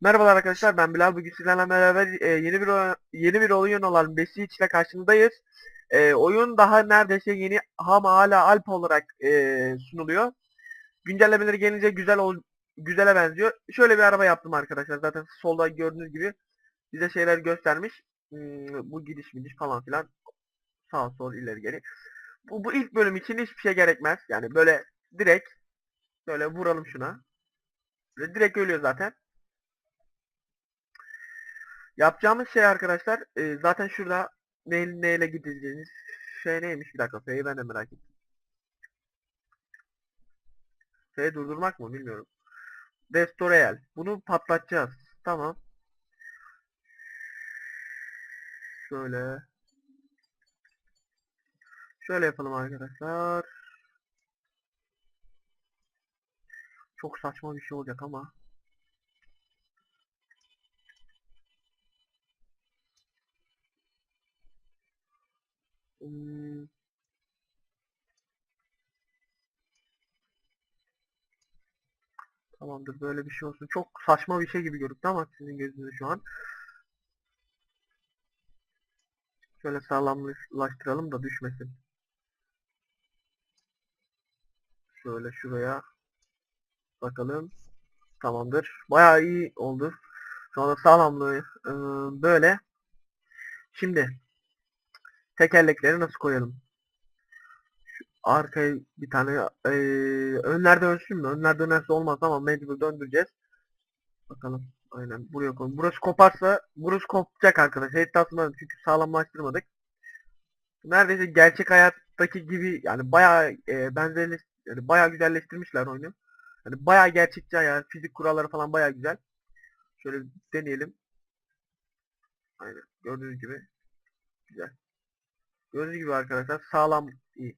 Merhabalar arkadaşlar ben Bilal bugün sizlerle beraber e, yeni bir yeni bir oyun olan Besic ile karşınızdayız. E, oyun daha neredeyse yeni ama hala alp olarak e, sunuluyor. Güncellemeleri gelince güzel ol güzele benziyor. Şöyle bir araba yaptım arkadaşlar. Zaten solda gördüğünüz gibi bize şeyler göstermiş. Hmm, bu gidiş gidiş falan filan. Sağ sol ileri geri. Bu, bu ilk bölüm için hiçbir şey gerekmez. Yani böyle direkt böyle vuralım şuna. Böyle direkt ölüyor zaten. Yapacağımız şey arkadaşlar e, zaten şurada ne, neyle gideceğiniz şey neymiş bir dakika F'yi ben de merak ettim. F'yi durdurmak mı bilmiyorum. Destroyal. Bunu patlatacağız. Tamam. Şöyle. Şöyle yapalım arkadaşlar. Çok saçma bir şey olacak ama. Hmm. Tamamdır böyle bir şey olsun. Çok saçma bir şey gibi görüktü ama sizin gözünüzde şu an. Şöyle sağlamlaştıralım da düşmesin. Şöyle şuraya bakalım. Tamamdır. Bayağı iyi oldu. Şu anda sağlamlığı e, böyle. Şimdi tekerlekleri nasıl koyalım? Şu arkaya bir tane e, önlerde ölçün mü? Önlerde dönerse olmaz ama mecbur döndüreceğiz. Bakalım. Aynen buraya koy. Burası koparsa burası kopacak arkadaşlar. İddiasını çünkü sağlamlaştırmadık. Neredeyse gerçek hayattaki gibi yani bayağı e, benzerleş yani bayağı güzelleştirmişler oyunu. Yani bayağı gerçekçi yani fizik kuralları falan bayağı güzel. Şöyle deneyelim. Aynen gördüğünüz gibi güzel. Gördüğünüz gibi arkadaşlar sağlam iyi.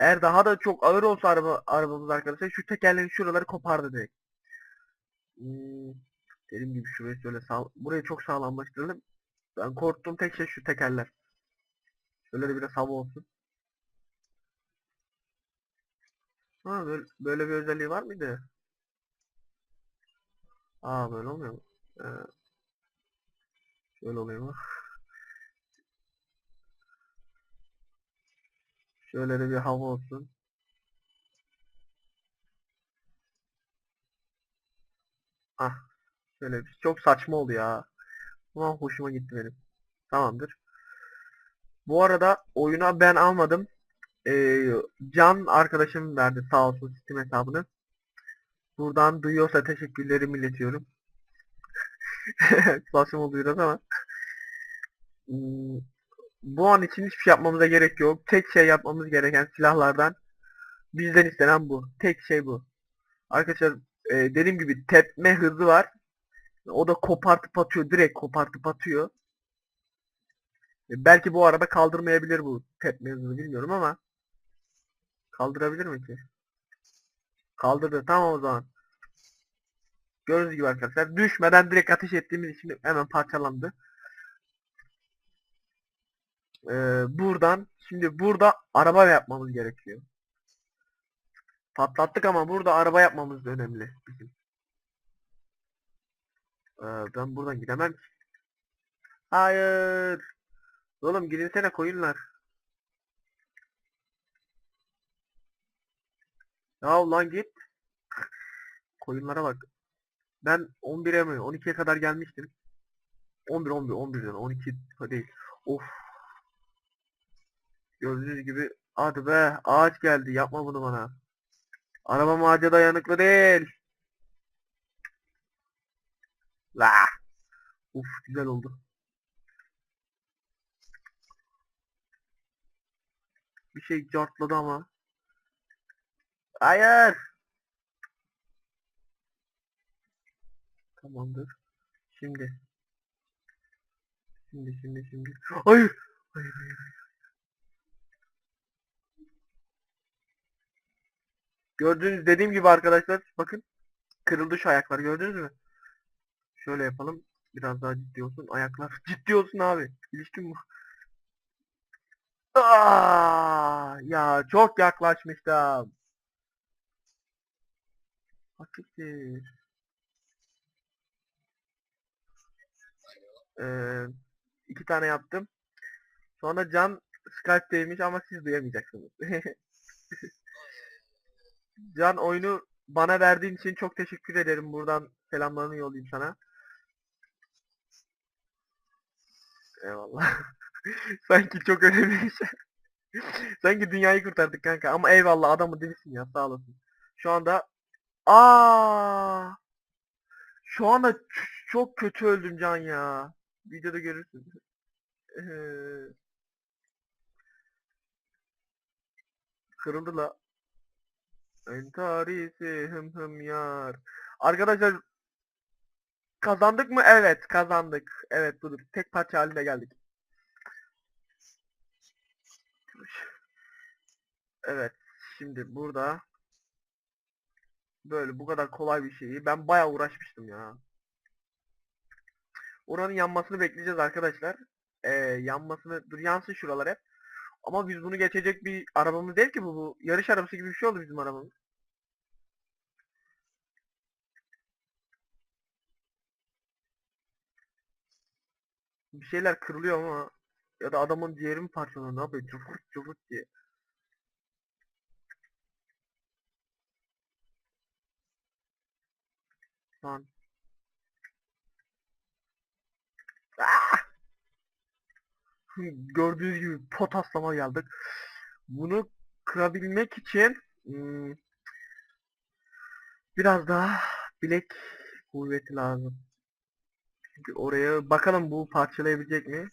Eğer daha da çok ağır olsa araba arabamız arkadaşlar şu tekerleğin şuraları kopardı direkt. Hmm, dediğim gibi şurayı şöyle sağ burayı çok sağlamlaştıralım. Ben korktuğum tek şey şu tekerler. Şöyle de biraz hava olsun. Ha böyle, böyle bir özelliği var mıydı? Aa böyle olmuyor mu? Ee, şöyle oluyor mu? Şöyle de bir hava olsun. Ah şöyle bir çok saçma oldu ya. Ama hoşuma gitti benim. Tamamdır. Bu arada oyuna ben almadım. Ee, Can arkadaşım verdi sağ olsun Steam hesabını. Buradan duyuyorsa teşekkürlerimi iletiyorum. Saçma oluyor biraz ama. Bu an için hiçbir şey yapmamıza gerek yok. Tek şey yapmamız gereken silahlardan bizden istenen bu. Tek şey bu. Arkadaşlar e, dediğim gibi tepme hızı var. O da kopartıp atıyor. Direkt kopartıp atıyor. E, belki bu araba kaldırmayabilir bu tepme hızını bilmiyorum ama kaldırabilir mi ki? Kaldırdı. Tamam o zaman. Gördüğünüz gibi arkadaşlar düşmeden direkt ateş ettiğimiz için hemen parçalandı. Ee, buradan şimdi burada araba yapmamız gerekiyor. Patlattık ama burada araba yapmamız da önemli bizim. Ee, ben buradan gidemem. Hayır. Oğlum gidinsene koyunlar. Ya lan git. Koyunlara bak. Ben 11'e mi 12'ye kadar gelmiştim. 11 11 11 diyorum 12 değil. Of. Gördüğünüz gibi hadi be ağaç geldi yapma bunu bana. Arabam ağaca dayanıklı değil. La. Uf güzel oldu. Bir şey cartladı ama. Hayır. Tamamdır. Şimdi. Şimdi şimdi şimdi. Hayır. Hayır hayır. hayır. Gördüğünüz dediğim gibi arkadaşlar bakın. Kırıldı şu ayaklar gördünüz mü? Şöyle yapalım. Biraz daha ciddi olsun. Ayaklar ciddi olsun abi. İlişkin bu. Ya çok yaklaşmıştım. Hakikaten. Ee, iki tane yaptım. Sonra Can Skype'deymiş ama siz duyamayacaksınız. Can oyunu bana verdiğin için çok teşekkür ederim. Buradan selamlarını yollayayım sana. Eyvallah. Sanki çok önemli bir şey. Sanki dünyayı kurtardık kanka ama eyvallah adamı değilsin ya sağ olasın. Şu anda Aa! Şu anda çok kötü öldüm Can ya. Videoda görürsün. Kırıldı la. Entarisi hım hım yar. Arkadaşlar kazandık mı? Evet kazandık. Evet budur. Tek parça haline geldik. Evet. Şimdi burada böyle bu kadar kolay bir şeyi ben bayağı uğraşmıştım ya. Oranın yanmasını bekleyeceğiz arkadaşlar. Ee, yanmasını dur yansın şuralar hep. Ama biz bunu geçecek bir arabamız değil ki bu. Bu yarış arabası gibi bir şey oldu bizim arabamız. Bir şeyler kırılıyor ama ya da adamın ciğeri mi parçalanıyor ne yapıyor cıfırt cıfırt diye. Lan. Gördüğünüz gibi potaslama geldik. Bunu kırabilmek için hmm, biraz daha bilek kuvveti lazım. Çünkü oraya bakalım bu parçalayabilecek mi?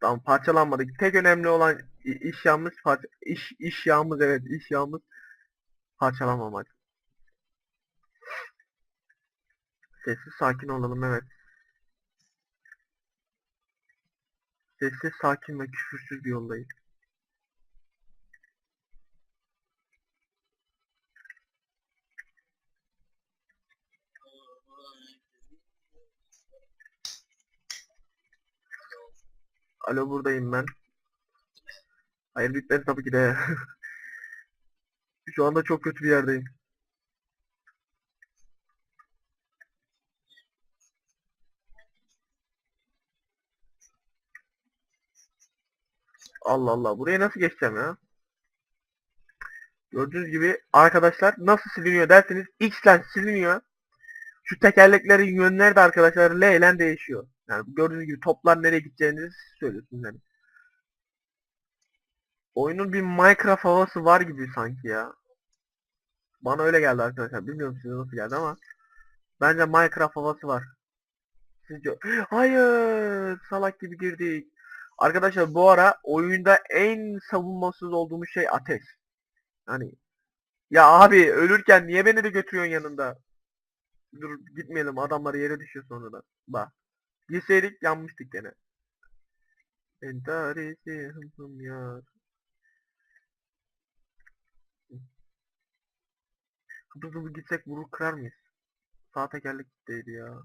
Tamam parçalanmadı. Tek önemli olan iş yağımız parça iş iş yağımız evet iş yağımız parçalanmamak. Sessiz sakin olalım evet. Sessiz sakin ve küfürsüz bir yoldayız. Alo buradayım ben. Hayır bitmedi tabii ki de. Şu anda çok kötü bir yerdeyim. Allah Allah. Buraya nasıl geçeceğim ya? Gördüğünüz gibi arkadaşlar nasıl siliniyor derseniz X ile siliniyor. Şu tekerleklerin yönleri de arkadaşlar L ile değişiyor. Yani gördüğünüz gibi toplar nereye gideceğini siz söylüyorsunuz yani. Oyunun bir Minecraft havası var gibi sanki ya. Bana öyle geldi arkadaşlar. Bilmiyorum size nasıl geldi ama. Bence Minecraft havası var. Sizce? Hayır! Salak gibi girdik. Arkadaşlar bu ara oyunda en savunmasız olduğumuz şey ateş. Yani ya abi ölürken niye beni de götürüyorsun yanında? Dur gitmeyelim adamlar yere düşüyor sonradan. Bak. Girseydik yanmıştık gene. Entarisi hım hım ya. Hızlı hızlı gitsek vurur kırar mıyız? Sağ tekerlek gittiydi ya.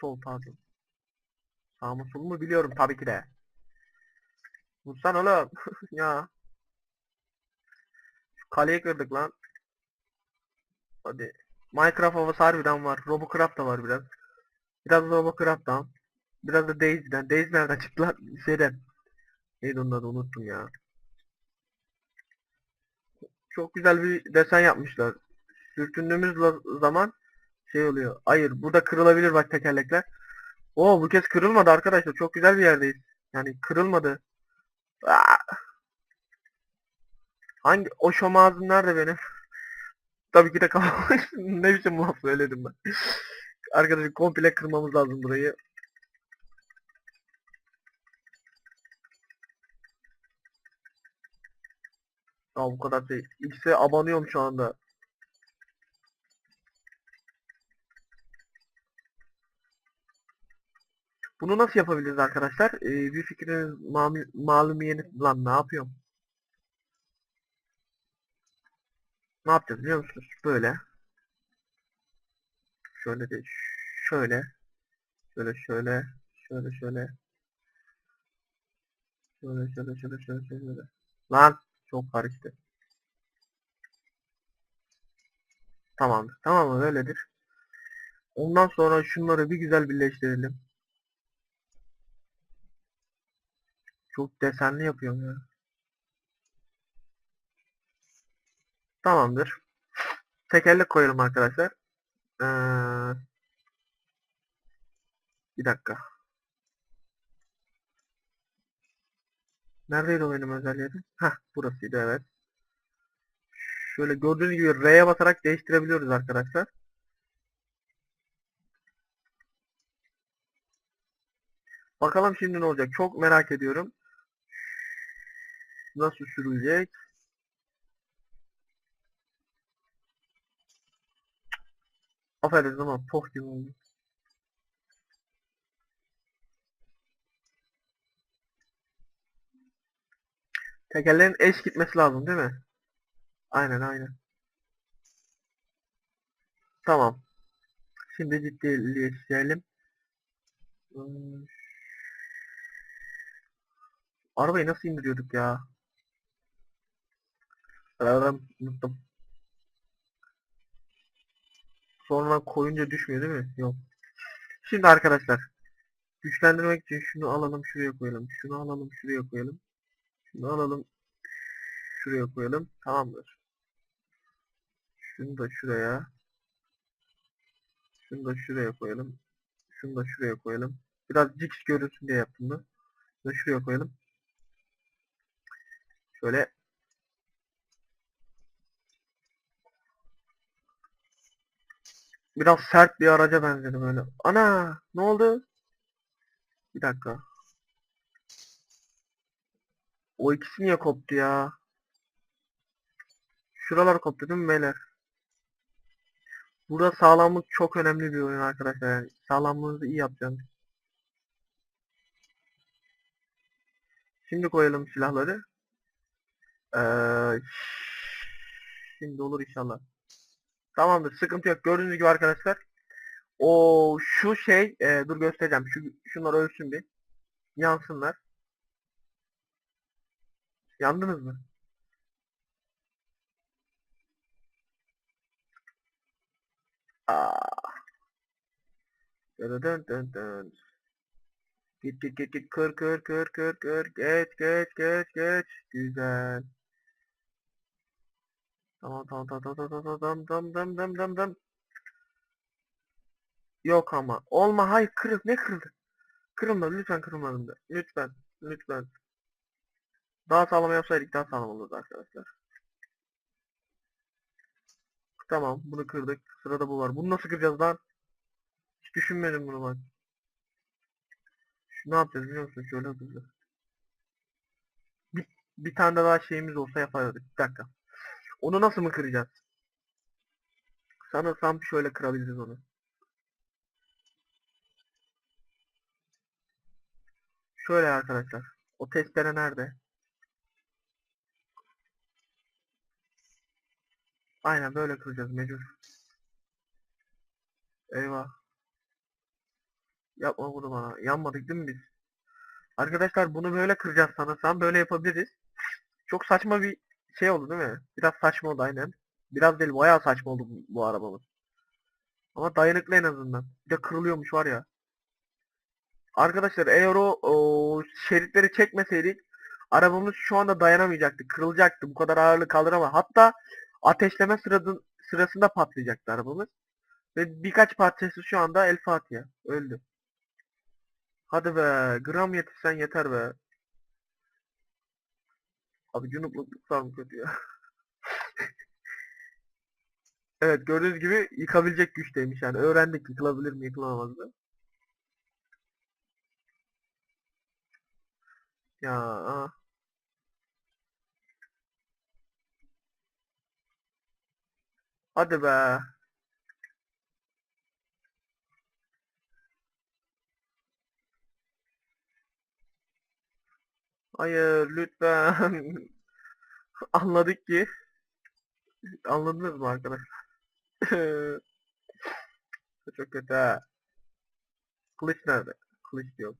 Sol pardon. Sağ mı sol mu biliyorum tabii ki de. Vursan oğlum. ya. Şu kaleyi kırdık lan. Hadi. Minecraft havası harbiden var. Robocraft da var biraz. Biraz Robocraft'tan. Biraz da Daisy'den. Daisy nereden çıktı lan? Şeyden. Neydi onun adı unuttum ya. Çok güzel bir desen yapmışlar. Sürtündüğümüz zaman şey oluyor. Hayır burada kırılabilir bak tekerlekler. Oo bu kez kırılmadı arkadaşlar. Çok güzel bir yerdeyiz. Yani kırılmadı. Aa! Hangi o şom ağzım nerede benim? Tabii ki de kafam. ne biçim laf söyledim ben. Arkadaşlar komple kırmamız lazım burayı. Aa bu kadar şey. X'e abanıyorum şu anda. Bunu nasıl yapabiliriz arkadaşlar? Ee, bir fikriniz malumiyeniz lan ne yapıyorum? Ne yapacağız biliyor musunuz? Böyle. Şöyle de. Şöyle şöyle. Şöyle şöyle. Şöyle şöyle şöyle şöyle şöyle. şöyle. Lan çok karıştı. Tamamdır. Tamam mı? Öyledir. Ondan sonra şunları bir güzel birleştirelim. Çok desenli yapıyorum ya. Tamamdır. Tekerlek koyalım arkadaşlar. Ee, bir dakika. Neredeydi o benim özel yerim? Heh, burasıydı evet. Şöyle gördüğünüz gibi R'ye basarak değiştirebiliyoruz arkadaşlar. Bakalım şimdi ne olacak? Çok merak ediyorum. Nasıl sürülecek? Aferin ama poh gibi oldu. Tekerlerin eş gitmesi lazım değil mi? Aynen aynen. Tamam. Şimdi ciddileştirelim. Hmm. Arabayı nasıl indiriyorduk ya? Aradım, unuttum. Sonra koyunca düşmüyor değil mi? Yok. Şimdi arkadaşlar. Güçlendirmek için şunu alalım şuraya koyalım. Şunu alalım şuraya koyalım. Şunu alalım. Şuraya koyalım. Tamamdır. Şunu da şuraya. Şunu da şuraya koyalım. Şunu da şuraya koyalım. Biraz cix görünsün diye yaptım da. Şunu şuraya koyalım. Şöyle. Biraz sert bir araca benzedi böyle. Ana! Ne oldu? Bir dakika. O ikisi niye koptu ya? Şuralar koptu değil mi beyler? Burada sağlamlık çok önemli bir oyun arkadaşlar. Yani sağlamlığınızı iyi yapacaksınız. Şimdi koyalım silahları. Ee, şimdi olur inşallah. Tamamdır. Sıkıntı yok. Gördüğünüz gibi arkadaşlar. O şu şey e, dur göstereceğim. Şu şunlar ölsün bir. Yansınlar. Yandınız mı? Aa. Dön dön dön dön. Git git git git kır kır kır kır kır geç geç geç geç güzel. Tamam tamam tamam tamam tamam tamam tamam tamam tamam tamam tamam. Yok ama olma hayır kırıl ne kırıldı? Kırılma lütfen kırılmadım da lütfen lütfen. Daha sağlam yapsaydık daha sağlam olurdu arkadaşlar. Tamam bunu kırdık. Sırada bu var. Bunu nasıl kıracağız lan? Hiç düşünmedim bunu bak. Ne yapacağız biliyor musun? Şöyle hızlı. Bir, bir tane daha şeyimiz olsa yapardık. Bir dakika. Onu nasıl mı kıracağız? Sanırsam şöyle kırabiliriz onu. Şöyle arkadaşlar. O testere nerede? Aynen böyle kıracağız mecbur. Eyvah. Yapma bunu bana. Yanmadık değil mi biz? Arkadaşlar bunu böyle kıracağız sanırsam. Böyle yapabiliriz. Çok saçma bir şey oldu değil mi? Biraz saçma oldu aynen. Biraz değil bayağı saçma oldu bu, bu arabamız. Ama dayanıklı en azından. Bir de kırılıyormuş var ya. Arkadaşlar eğer o, o şeritleri çekmeseydik arabamız şu anda dayanamayacaktı. Kırılacaktı. Bu kadar ağırlık kaldıramaz. Hatta ateşleme sırasında, sırasında patlayacaktı arabamız. Ve birkaç parçası şu anda El Fatiha. Öldü. Hadi be. Gram yetişsen yeter be. Abi cunupluk var mı kötü ya? evet gördüğünüz gibi yıkabilecek güçteymiş yani. Öğrendik yıkılabilir mi yıkılamaz mı? Ya ah. Hadi be. Hayır lütfen. Anladık ki. Anladınız mı arkadaşlar? Çok kötü. Kılıç nerede? Kılıç yok.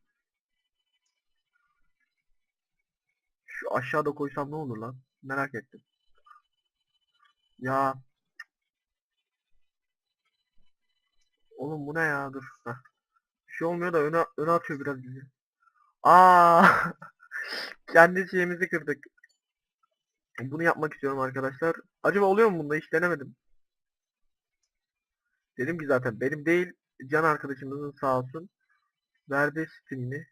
Şu aşağıda koysam ne olur lan? Merak ettim. Ya. Oğlum bu ne ya? Dur. Heh. Bir şey olmuyor da öne, öne atıyor biraz bizi. Aa. Kendi şeyimizi kırdık. Bunu yapmak istiyorum arkadaşlar. Acaba oluyor mu bunda? Hiç denemedim. Dedim ki zaten benim değil can arkadaşımızın sağ olsun. Verdi Steam'ini.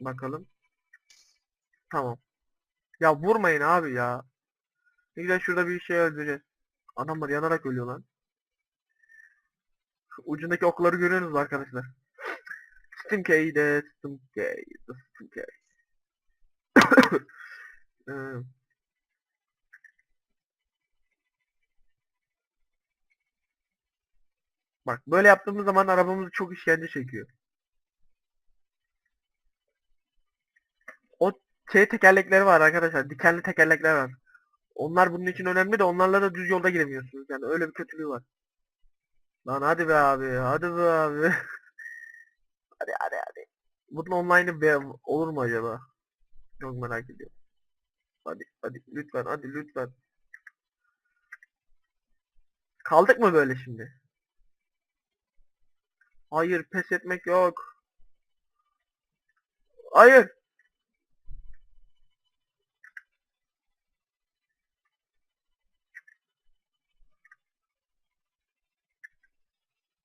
Bakalım. Tamam. Ya vurmayın abi ya. Ne güzel şurada bir şey öldüreceğiz. Adamlar yanarak ölüyor lan. Şu ucundaki okları görüyorsunuz mu arkadaşlar. Stimkey de Stimkey. Stimkey. Ee, Bak böyle yaptığımız zaman arabamız çok işkence çekiyor. O şey tekerlekleri var arkadaşlar. Dikenli tekerlekler var. Onlar bunun için önemli de onlarla da düz yolda giremiyorsunuz. Yani öyle bir kötülüğü var. Lan hadi be abi. Hadi be abi. hadi hadi hadi. Bunun online'ı be olur mu acaba? Çok merak ediyorum. Hadi hadi lütfen hadi lütfen. Kaldık mı böyle şimdi? Hayır pes etmek yok. Hayır.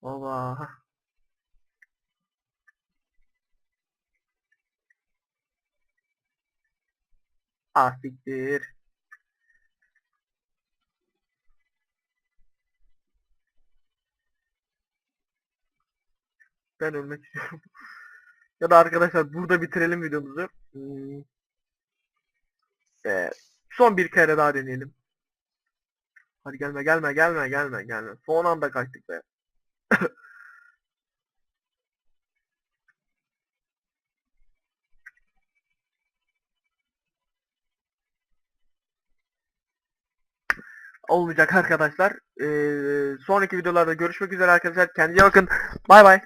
Baba. Ah siktir. Ben ölmek istiyorum. ya da arkadaşlar burada bitirelim videomuzu. Hmm. Ee, son bir kere daha deneyelim. Hadi gelme gelme gelme gelme gelme. Son anda kaçtık be. Olmayacak arkadaşlar. Ee, sonraki videolarda görüşmek üzere arkadaşlar. Kendinize bakın. Bay bay.